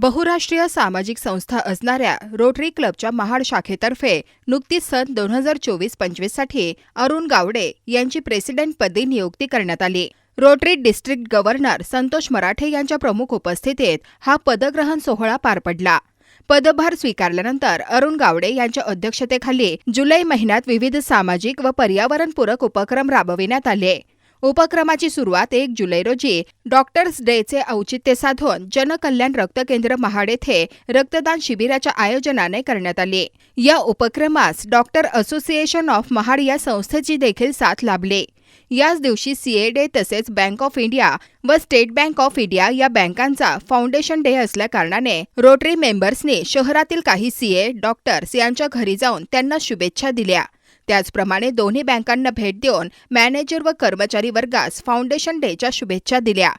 बहुराष्ट्रीय सामाजिक संस्था असणाऱ्या रोटरी क्लबच्या महाड शाखेतर्फे नुकतीच सन दोन हजार चोवीस पंचवीससाठी अरुण गावडे यांची प्रेसिडेंटपदी नियुक्ती करण्यात आली. Rotary district governor Santosh Marathe यांच्या प्रमुख उपस्थितीत हा पदग्रहण सोहळा पार पडला. पदभार स्वीकारल्यानंतर अरुण गावडे यांच्या अध्यक्षतेखाली जुलै महिन्यात विविध सामाजिक व पर्यावरणपूरक उपक्रम राबविण्यात आले. उपक्रमाची सुरुवात एक जुलै रोजी डॉक्टर्स डेचे औचित्य साधून जनकल्याण रक्त केंद्र महाड येथे रक्तदान शिबिराच्या आयोजनाने करण्यात आले. या उपक्रमास डॉक्टर असोसिएशन ऑफ महाड या संस्थेची देखील साथ लाभली. याच दिवशी सीए डे तसेच बँक ऑफ इंडिया व स्टेट बँक ऑफ इंडिया या बँकांचा फाउंडेशन डे असल्याकारणाने रोटरी मेंबर्सनी शहरातील काही सीए डॉक्टर्स यांच्या घरी जाऊन त्यांना शुभेच्छा दिल्या. त्याचप्रमाणे दोन्ही बँकांना भेट देऊन मॅनेजर व कर्मचारी वर्गास फाउंडेशन डेच्या शुभेच्छा दिल्या.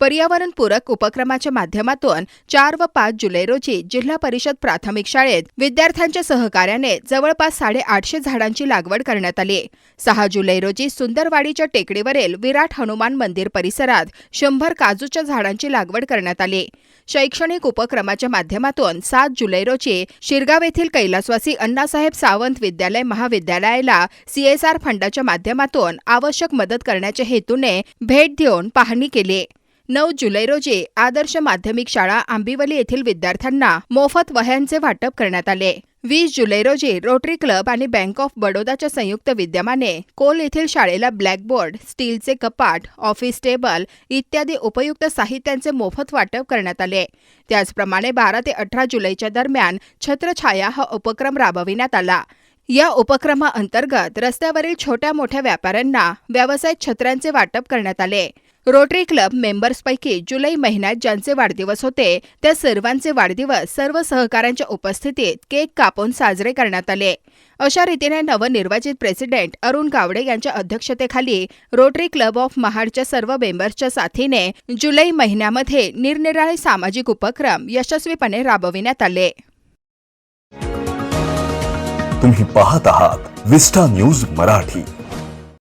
पर्यावरणपूरक उपक्रमाच्या माध्यमातून चार व पाच जुलै रोजी जिल्हा परिषद प्राथमिक शाळेत विद्यार्थ्यांच्या सहकार्याने जवळपास साडेआठशे झाडांची लागवड करण्यात आली. सहा जुलै रोजी सुंदरवाडीच्या टेकडीवरील विराट हनुमान मंदिर परिसरात शंभर काजूच्या झाडांची लागवड करण्यात आली. शैक्षणिक उपक्रमाच्या माध्यमातून सात जुलै रोजी शिरगाव येथील कैलासवासी अण्णासाहेब सावंत विद्यालय महाविद्यालयाला सीएसआर फंडाच्या माध्यमातून आवश्यक मदत करण्याच्या हेतूने भेट देऊन पाहणी केली. नऊ जुलै रोजी आदर्श माध्यमिक शाळा आंबिवली येथील विद्यार्थ्यांना मोफत वह्यांचे वाटप करण्यात आले. वीस जुलै रोजी रोटरी क्लब आणि बँक ऑफ बडोदाच्या संयुक्त विद्यमाने कोल येथील शाळेला ब्लॅकबोर्ड स्टीलचे कपाट ऑफिस टेबल इत्यादी उपयुक्त साहित्यांचे मोफत वाटप करण्यात आले. त्याचप्रमाणे बारा ते अठरा जुलैच्या दरम्यान छत्रछाया हा उपक्रम राबविण्यात आला. या उपक्रमाअंतर्गत रस्त्यावरील छोट्या मोठ्या व्यापाऱ्यांना व्यावसायिक छत्र्यांचे वाटप करण्यात आले. रोटरी क्लब मेंबर्सपैकी जुलै महिन्यात ज्यांचे वाढदिवस होते त्या सर्वांचे वाढदिवस सर्व सहकाऱ्यांच्या उपस्थितीत केक कापून साजरे करण्यात आले. अशा रीतीने नवनिर्वाचित प्रेसिडेंट अरुण गावडे यांच्या अध्यक्षतेखाली रोटरी क्लब ऑफ महाडच्या सर्व मेंबर्सच्या साथीने जुलै महिन्यामध्ये निरनिराळे सामाजिक उपक्रम यशस्वीपणे राबविण्यात आले. तुम्ही पाहत आहात विस्टा न्यूज मराठी.